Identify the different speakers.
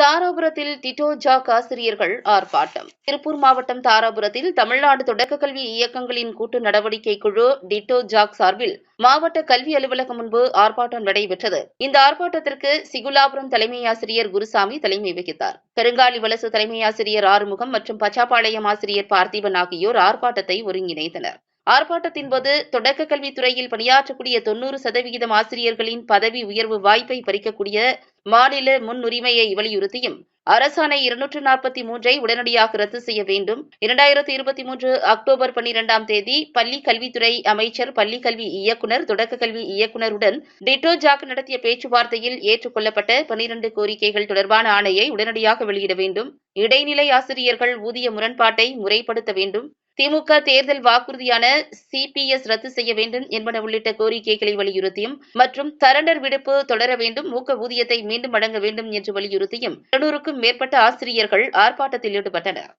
Speaker 1: தாராபுரத்தில் Tito jack ஆசிரியர்கள் ஆர்ப்பாட்டம். திருப்பூர் மாவட்டம் தாராபுரத்தில் தமிழ்நாடு தொடக்க கல்வி இயக்கங்களின் கூட்டு நடவடிக்கை குழு டிட்டோ ஜாக் சார்பில் மாவட்ட கல்வி அலுவலகம் முன்பு ஆர்ப்பாட்டம் நடைபெற்றது. இந்த ஆர்ப்பாட்டத்திற்கு சிகுலாபுரம் தலைமை ஆசிரியர் குருசாமி தலைமை வகித்தார். பெருங்காலி வலசு தலைமை ஆசிரியர் ஆறுமுகம் மற்றும் பச்சாப்பாளையம் ஆசிரியர் பார்த்திபன் ஆகியோர் ஆர்ப்பாட்டத்தை ஒருங்கிணைத்தனர். ஆர்ப்பாட்டத்தின் போது தொடக்க கல்வித்துறையில் பணியாற்றக்கூடிய தொன்னூறு சதவிகிதம் ஆசிரியர்களின் பதவி உயர்வு வாய்ப்பை பறிக்கக்கூடிய மாநில முன்னுரிமையை வலியுறுத்தியும் அரசாணை இருநூற்று நாற்பத்தி மூன்றை உடனடியாக ரத்து செய்ய வேண்டும். இரண்டாயிரத்தி இருபத்தி மூன்று அக்டோபர் பன்னிரெண்டாம் தேதி பள்ளி கல்வித்துறை அமைச்சர் பள்ளி கல்வி இயக்குநர் தொடக்க கல்வி இயக்குநருடன் டிட்டோ ஜாக் நடத்திய பேச்சுவார்த்தையில் ஏற்றுக்கொள்ளப்பட்ட பனிரண்டு கோரிக்கைகள் தொடர்பான ஆணையை உடனடியாக வெளியிட வேண்டும். இடைநிலை ஆசிரியர்கள் ஊதிய முரண்பாட்டை முறைப்படுத்த வேண்டும். திமுக தேர்தல் வாக்குறுதியான சிபிஎஸ் ரத்து செய்ய வேண்டும் என்பன உள்ளிட்ட கோரிக்கைகளை வலியுறுத்தியும் மற்றும் சரண்டர் விடுப்பு தொடர வேண்டும் ஊக்க ஊதியத்தை மீண்டும் வழங்க வேண்டும் என்று வலியுறுத்தியும் இருநூறுக்கும் மேற்பட்ட ஆசிரியர்கள் ஆர்ப்பாட்டத்தில் ஈடுபட்டனர்.